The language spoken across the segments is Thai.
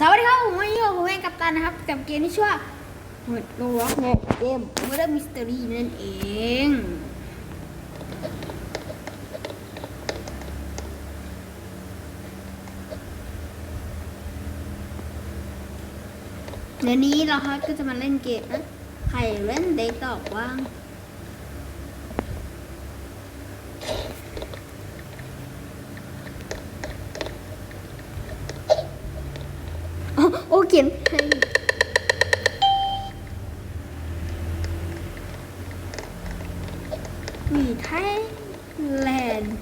สวัสดีครับผมวันนี้ผมเองกับตันนะครับ กับเกมที่ชื่อว่าโลร็อกเกม Murder Mystery นั่นเอง เดี๋ยวนี้เราครับก็จะมาเล่นเกมนะใครเล่นเด็กตอบว่าง โอ้โอ้เขียนให้มีไทยแลนด์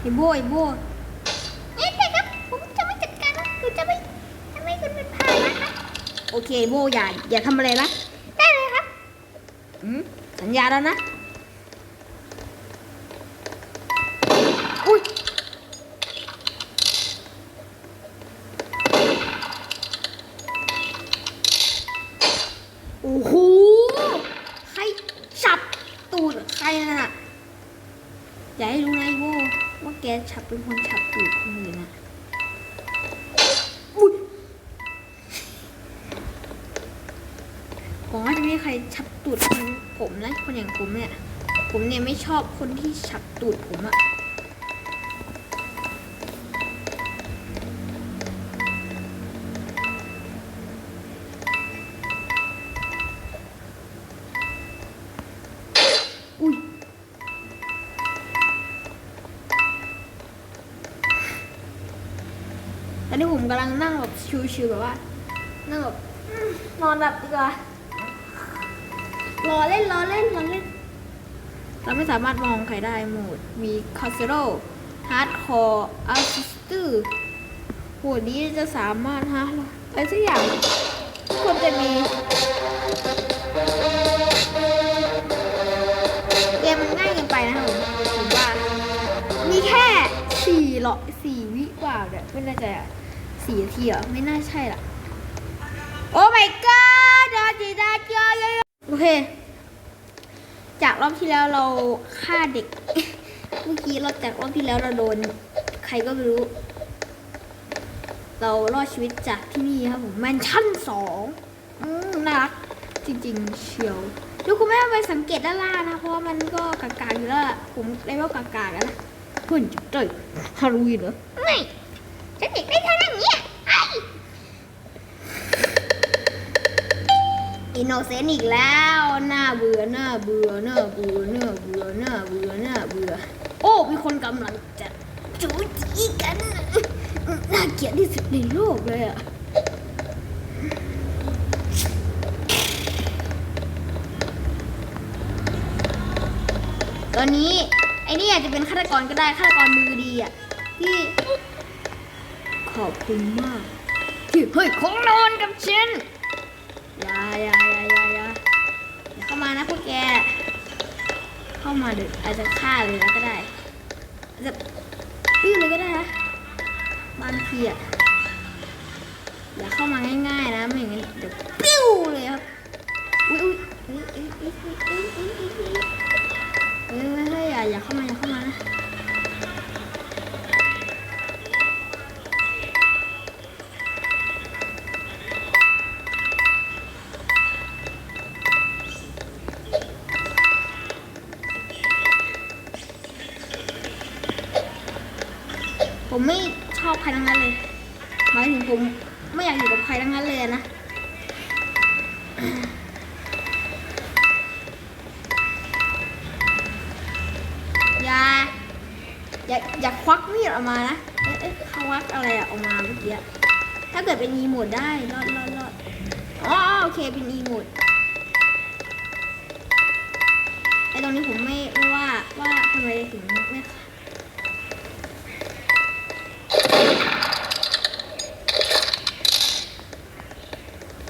ไอ้โบไอ้โบ เคโบอย่าอย่าทำอะไรนะได้เลยครับอืมสัญญาแล้วนะ อุ้ยโอ้โหใครจับตูดใครน่ะอย่าให้รู้นะไอ้โบว่าแกฉับเป็นคนฉับตูดคนอื่นนะ ใครฉับตูดคนผมนะคนอย่างผมเนี่ย ผมเนี่ยไม่ชอบคนที่ฉับตูดผมอะอุ้ยตอนนี้ผมกำลังนั่งแบบชิวๆแบบว่า นั่งแบบอืมนอนหลับดีกว่า รอเล่นรอเล่นรอเล่น เราไม่สามารถมองใครได้โหมด มีคาเซโร่ฮาร์ดคอร์อาร์ติสตือโหมดนี้จะสามารถฮะอะไรสักอย่างควรจะมีเกมมันง่ายเกินไปนะครับผมผมว่า มีแค่สี่หรอสี่วิกว่าเนี่ยไม่น่าจะสี่นาทีเหรอไม่น่าใช่ล่ะโอ้ my god ดาจีดาจอยโอเค รอบที่แล้วเราฆ่าเด็ก เมื่อกี้เราจากรอบที่แล้วเราโดน ใครก็ไม่รู้ เรารอดชีวิตจากที่นี่ครับผมแมนชั่นสองน่ารักจริงๆ เชียวทุกคนไม่ต้องไปสังเกตด้านล่างนะ เพราะมันก็กากๆอยู่แล้วผมเลเวลกากๆแล้วนะเพื่อนจุดเตยฮารุวีเหรอไม่ฉันเด็กได้เท่านั้นเนี่ยไอ อินโนเซนต์อีกแล้วน่าเบื่อน่าเบื่อน่าเบื่อน่าเบื่อน่าเบื่อน่าเบื่อ โอ้มีคนกำลังจะจูจีกันน่าเกลียดที่สุดในโลกเลยอะตอนนี้ไอ้นี่อาจจะเป็นฆาตกรก็ได้ฆาตกรมือดีอะที่ ขอบคุณมากที่เฮ้ยคงนอนกับฉัน อย่าอย่าอย่าอย่าเข้ามานะพวกแก เข้ามาเดี๋ยวอาจจะฆ่าเลยนะก็ได้อาจจะปิ้วเลยก็ได้นะบางทีอะอย่าเข้ามาง่ายๆนะไม่อย่างนั้นเดี๋ยวปิ้วเลยครับอุ้ยอุ้ยอุ้ย ถ้าเกิดเป็นอีโมดได้รอดรอดรอดอ๋อโอเคเป็นอีโมดไอตรงนี้ผมไม่ไม่ว่าว่าทำไมถึงไม่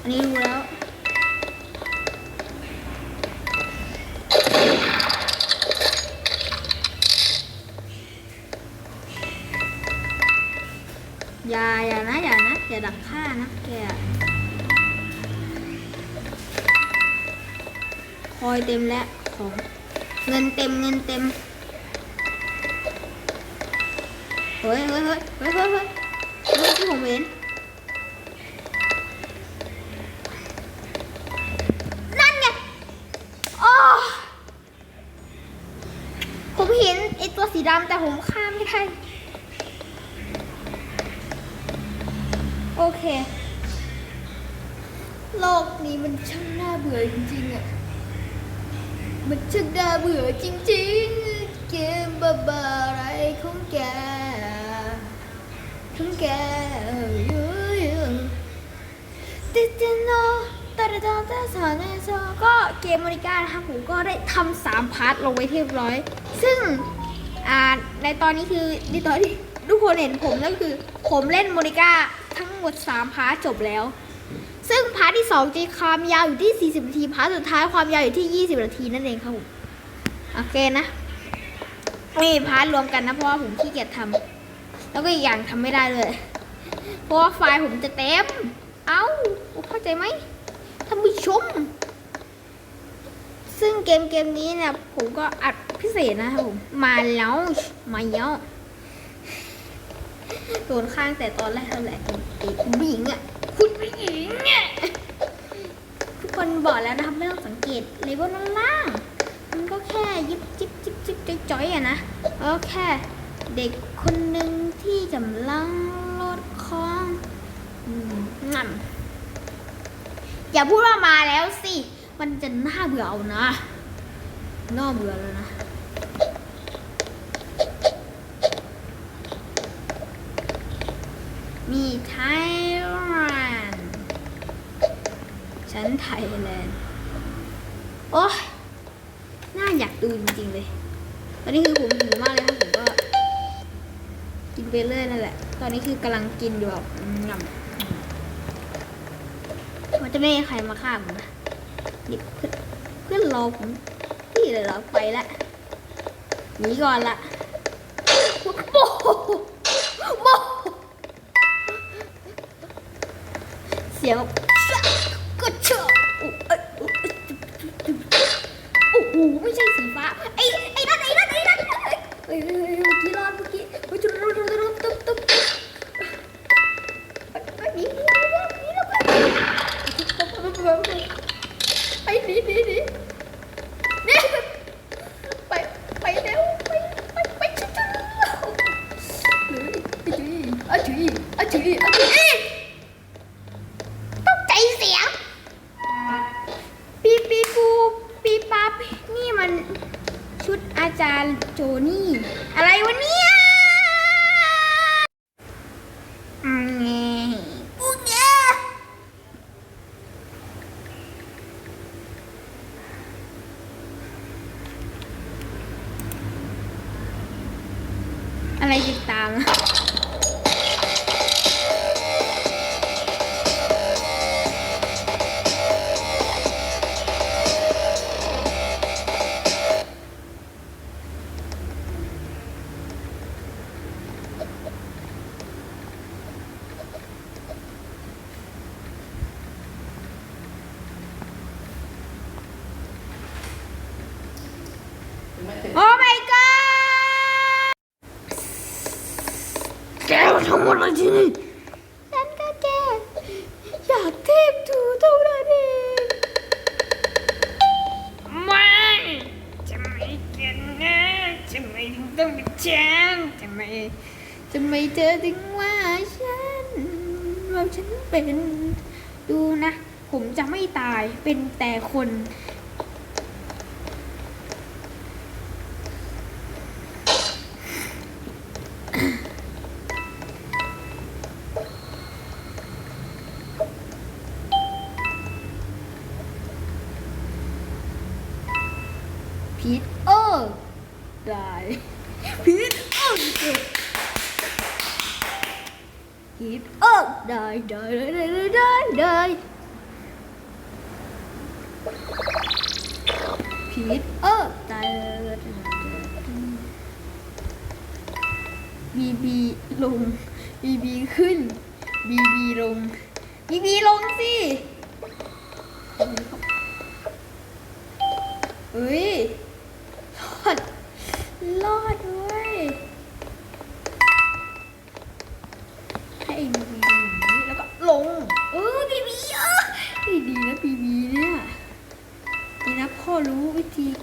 อันนี้รู้แล้ว อย่านะดักฆ่านะแกคอยเต็มแล้วของเงินเต็มเงินเต็มเฮ้ยเฮ้ยเฮ้ยเฮ้ยเฮ้ยเฮ้ยเฮ้ยที่ผมเห็นนั่นไงโอ้ผมเห็นไอตัวสีดำแต่ผมฆ่าไม่ได้ โอเค โลกนี้มันช่างน่าเบื่อจริงๆอะ มันช่างน่าเบื่อจริงๆ เกมบ้าๆอะไรของแกของแกยูยูติดโนตาดาตาสาเนโซก็เกมโมนิกานะครับผมก็ได้ทำสามพาร์ทลงไว้เรียบร้อย ซึ่งในตอนนี้คือในตอนที่ทุกคนเห็นผมก็คือ ผมเล่นโมนิก้า ทั้งหมด 3 พาร์ทจบแล้ว ซึ่งพาร์ทที่2จะความยาวอยู่ที่ 40 นาที พาร์ทสุดท้ายความยาวอยู่ที่ 20 นาทีนั่นเองครับผมโอเคนะนี่พาร์ทรวมกันนะ เพราะว่าผมขี้เกียจทำแล้วก็อีกอย่างทำไม่ได้เลย เพราะว่าไฟล์ผมจะเต็ม เอ้าเข้าใจไหมท่านผู้ชม ซึ่งเกมเกมนี้เนี่ยผมก็อัดพิเศษนะครับผม มาแล้ว มาแล้ว โดนข้างแต่ตอนแรกเท่าไหร่ไอ้ผู้หญิงอะคุณผู้หญิงอะทุกคนบอกแล้วนะครับไม่ต้องสังเกตเลเวลด้านล่างมันก็แค่ยิบจิบจิบจิบจ้อยๆอะนะแล้วก็แค่เด็กคนหนึ่งที่กำลังลดของนั่นอย่าพูดว่ามาแล้วสิ มันจะน่าเบื่อเอานะ น่าเบื่อแล้วนะ มีไทยแลนด์ฉันไทยแลนด์ โอ้ยน่าอยากดูจริงๆเลย ตอนนี้คือผมหิวมากเลยครับผมก็ กินไปเรื่อยนั่นแหละ ตอนนี้คือกำลังกินอยู่แบบงำมันจะไม่มีใครมาฆ่าผมนะนี่เพื่อนเพื่อนรอผมที่เลยเราไปละหนีก่อนละโอ้โหโม เสียงแบบก็เชื่อโอ้โหไม่ใช่สีฟ้าไอ้ไอ้นั่นไอ้นั่นไอ้นั่นเอ้ยเอ้ยเมื่อกี้รอดเมื่อกี้เฮ้ยจุดรุดรุดรุดตุ๊บตุ๊บไปหนีหนีหนีหนีแล้วไปไปหนี อะไรติดตาม ต้องเป็นฉันจะไม่จะไม่เธอถึงว่าฉันว่าฉันเป็น ดูนะ ผมจะไม่ตายเป็นแต่คน พีทเออได้ได้ได้ได้ได้ได้พีทเออได้บีบีลงบีบีขึ้นบีบีลงบีบีลงสิเฮ้ยรอดรอด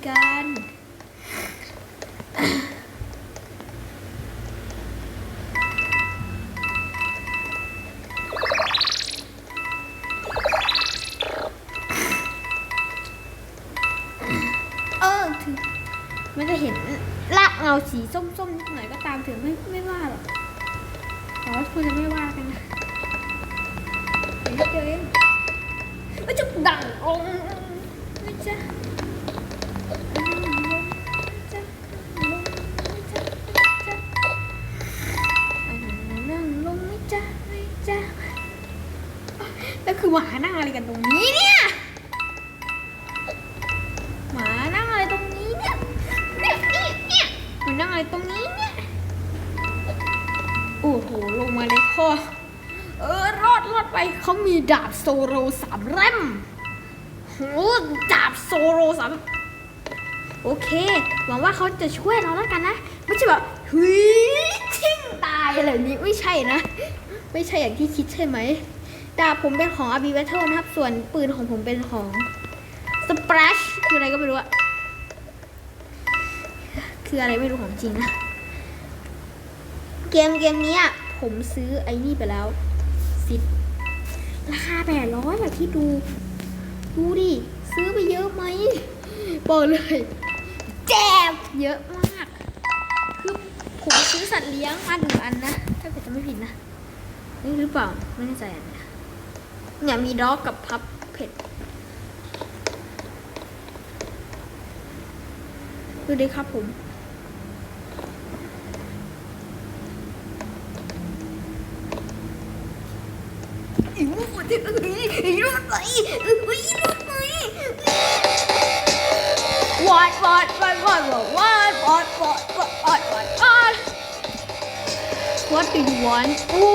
การเออถึงมันจะเห็นลากเงาสีส้มๆนิดหน่อยก็ตามถึงไม่ไม่ว่าหรอกขอคุณจะไม่ คือหมานั่งอะไรกันตรงนี้เนี่ย หมานั่งอะไรตรงนี้เนี่ย เนี่ยเนี่ยเนี่ยหมานั่งอะไรตรงนี้เนี่ย โอ้โห ลงมาเลยพ่อ เออ รอดรอดไป เขามีดาบโซโลสามเล่มโหดาบโซโลสามโอเค หวังว่าเขาจะช่วยเราแล้วกันนะ ไม่ใช่แบบเฮ้ยทิ้งตายอะไรแบบนี้ไม่ใช่นะ ไม่ใช่อย่างที่คิดใช่ไหม ดาบผมเป็นของอาบีเวทเทิลนะครับ ส่วนปืนของผมเป็นของสเปรชคืออะไรก็ไม่รู้อะคืออะไรไม่รู้ของจริงนะเกมเกมนี้ผมซื้อไอ้นี่ไปแล้วสิบราคาแปดร้อยแบบที่ดู ดูดิ ซื้อไปเยอะไหมบอกเลยแจบเยอะมาก คือผมซื้อสัตว์เลี้ยงมาหนึ่งอันนะ ถ้าเกิดจะไม่ผิดนะนี่หรือเปล่า ไม่แน่ใจอัน เนี่ยมีด็อกกับพับเผ็ดดูดิครับผมอีรูดที่ตรงนี้อีรูดไหนอีรูดไหนวอดวอดวอดวอดวอดวอดวอดวอดวอดวอดวอดวอด What do you want Who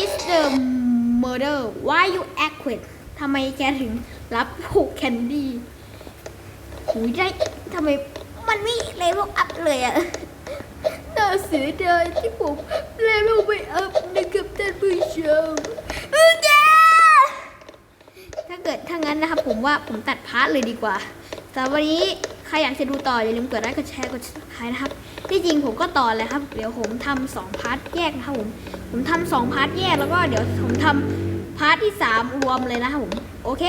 is the murder Why you acquit ทำไมแกถึงรับผูกแคนดี้หูยได้ทำไมมันไม่เลเวลอัพเลยอะน่าเสียดายที่ผมเลเวลไม่อัพนะครับท่านผู้ชมเออแกถ้าเกิดถ้างั้นนะครับผมว่าผมตัดพาร์ทเลยดีกว่าแต่วันนี้ใครอยากจะดูต่ออย่าลืมกดไลค์กดแชร์กด subscribe นะครับ ที่จริงผมก็ต่อเลยครับ เดี๋ยวผมทำสองพาร์ทแยกนะครับผม ผมทำสองพาร์ทแยกแล้วก็เดี๋ยวผมทำพาร์ทที่สามรวมเลยนะครับผม โอเค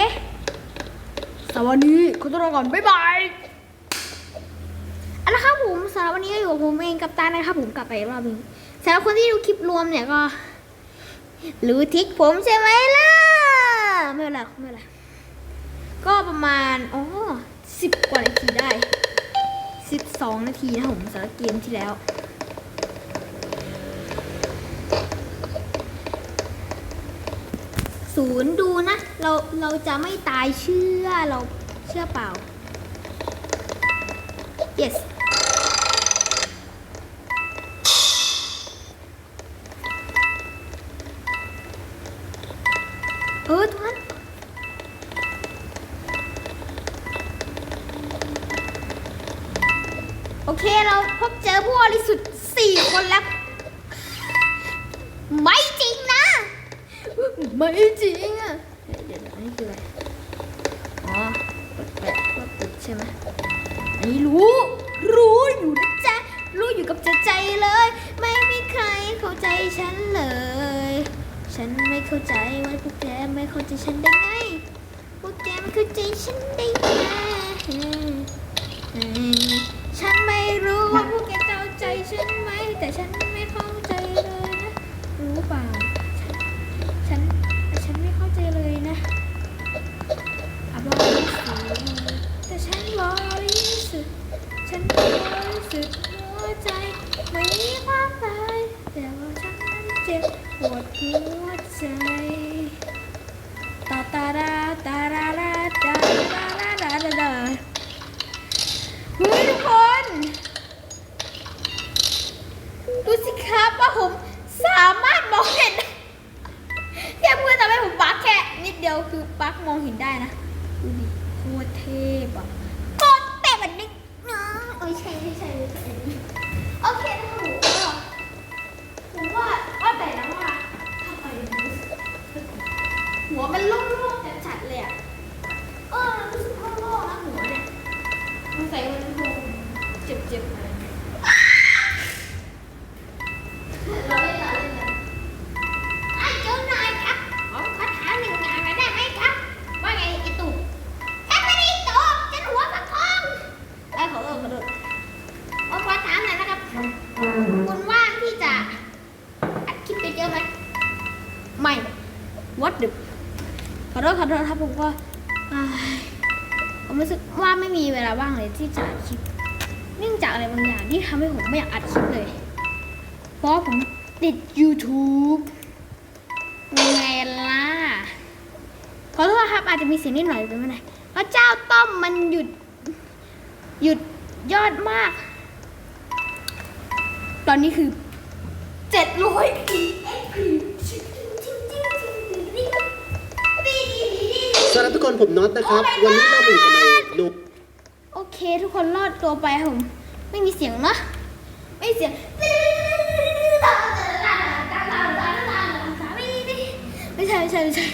สวัสดีคุณตัวก่อน บ๊ายบายเอาละครับผมสำหรับวันนี้ก็อยู่กับผมเองกับตานะครับ ผมกลับไปรอบนึงสำหรับคนที่ดูคลิปรวมเนี่ยก็รู้ทิกผมใช่ไหมล่ะ ไม่เป็นไรไม่เป็นไรก็ประมาณอ๋อสิบกว่านาทีได้ 12 นาทีนะผมสำหรับเกมที่แล้ว ศูนย์ดูนะ เราเราจะไม่ตายเชื่อเราเชื่อเปล่า yes şimdi นิดเดียวคือบักมองเห็นได้นะดูดิโคตรเทพอะโคตรเทพอันนี้นะโอ้ยใช่ใช่ใช่ใชโอเคนะผมก็ผมว่าว่าแต่ละว่าทำไมหัวมันโล่งๆจัดๆเลยอะเออรู้สึกโล่งๆนะหัวเนี่ยมันใส่มันคงเจ็บๆอะ ขอโทษขอโทษครับผมก็อ้ายผมรู้สึกว่าไม่มีเวลาว่างเลยที่จะอัดคลิป เนื่องจากอะไรบางอย่างที่ทำให้ผมไม่อยากอัดคลิปเลย เพราะผมติด YouTube ยังไงล่ะ ขอโทษครับอาจจะมีเสียงนิดหน่อยเป็นไม่เป็นไรพระเจ้าต้อมมันหยุด หยุดยอดมาก ตอนนี้คือเจ็ดร้อยปี ผมน็อตนะครับ วันนี้เรามาอยู่กันในลูกโอเค ทุกคนรอดตัวไปผม ไม่มีเสียงนะ ไม่มีเสียงไม่ใช่ไม่ใช่ไม่ใช่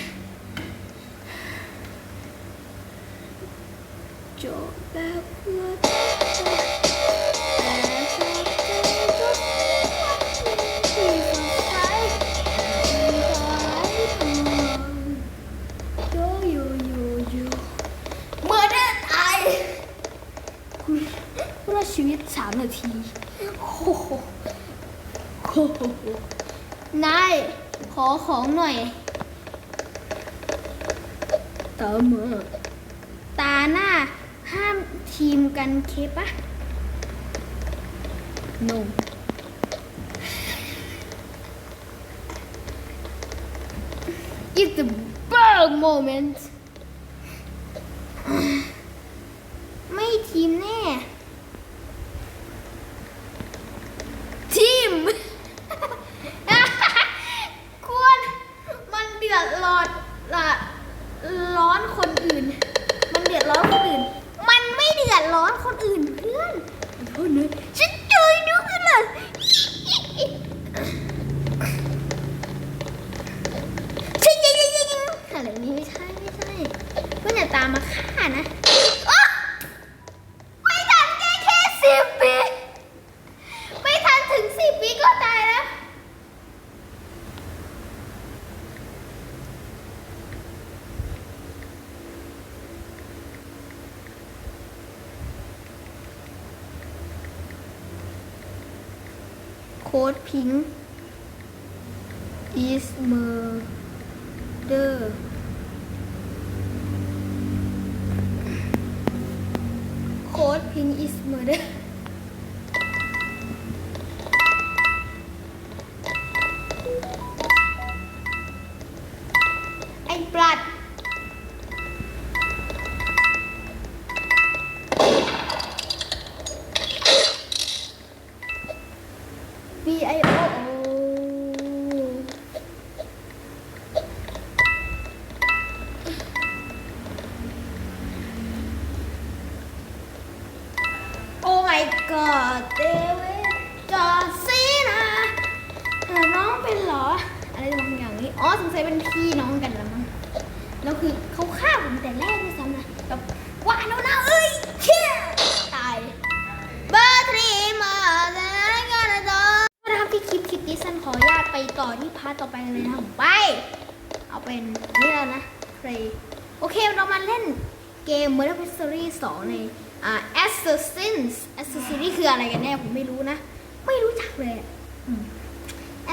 นายขอของหน่อย ตาเมื่อตาหน้า ห้ามทีมกันเคปะ no it's the big moment pink is murder. Code pink is murder. my god เดวิดจอร์ซีนาเออน้องเป็นเหรอ อะไรบางอย่างนี้ อ๋อสงสัยเป็นพี่น้องกันแล้วมั้ง แล้วคือเขาฆ่าผมแต่แรกด้วยซ้ำนะแบบว่าโนนะเอ้ยเชี่ยตายเบอร์ทรีมาแล้วกันนะจ๊ะนะครับที่คลิปคลิปนี้สันขออนุญาตไปต่อที่พาร์ทต่อไปเลยนะไป เอาเป็นนี่แล้วนะเพลย์โอเคเรามาเล่นเกม Murder Mystery 2 ใน อ่า Assassins Assassin นี่คืออะไรกันแน่ผมไม่รู้นะ ไม่รู้จักเลยอะอืม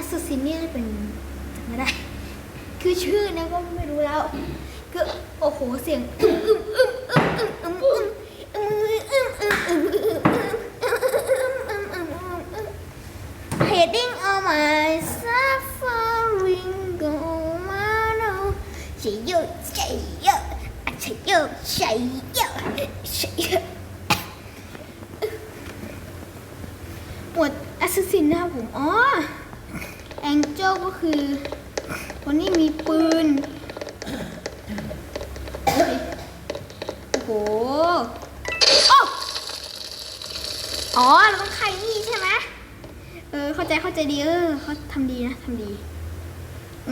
Assassin นี่เป็นจำไม่ได้ คือชื่อเนี่ยก็ไม่รู้แล้ว คือ โอ้โหเสียง เข้าใจเข้าใจดีเออเขาทำดีนะทำดี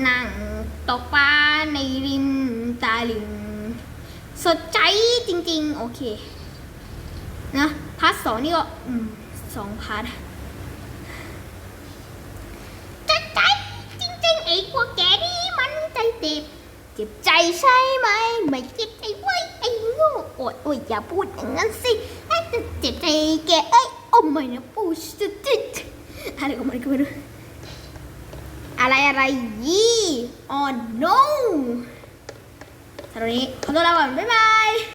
นั่งตกปลาในริมตาลิงสดใจจริง ๆ โอเค นะพาร์ทสองนี่ก็สองพาร์ทจะใจจริงๆไอ้พวกแกนี่มันใจเจ็บเจ็บใจใช่ไหมไม่เจ็บใจไว้ยไอ้โง่โอ๊ยโอ๊ยอย่าพูดอย่างนั้นสิไอ้เจ็บใจแกเอ้ยโอ้ไม่นะปูสติด อะไรก็ไม่รู้อะไรอะไรยี่อ๋อ no สำหรับวันนี้ขอตัวลาก่อนบ๊ายบาย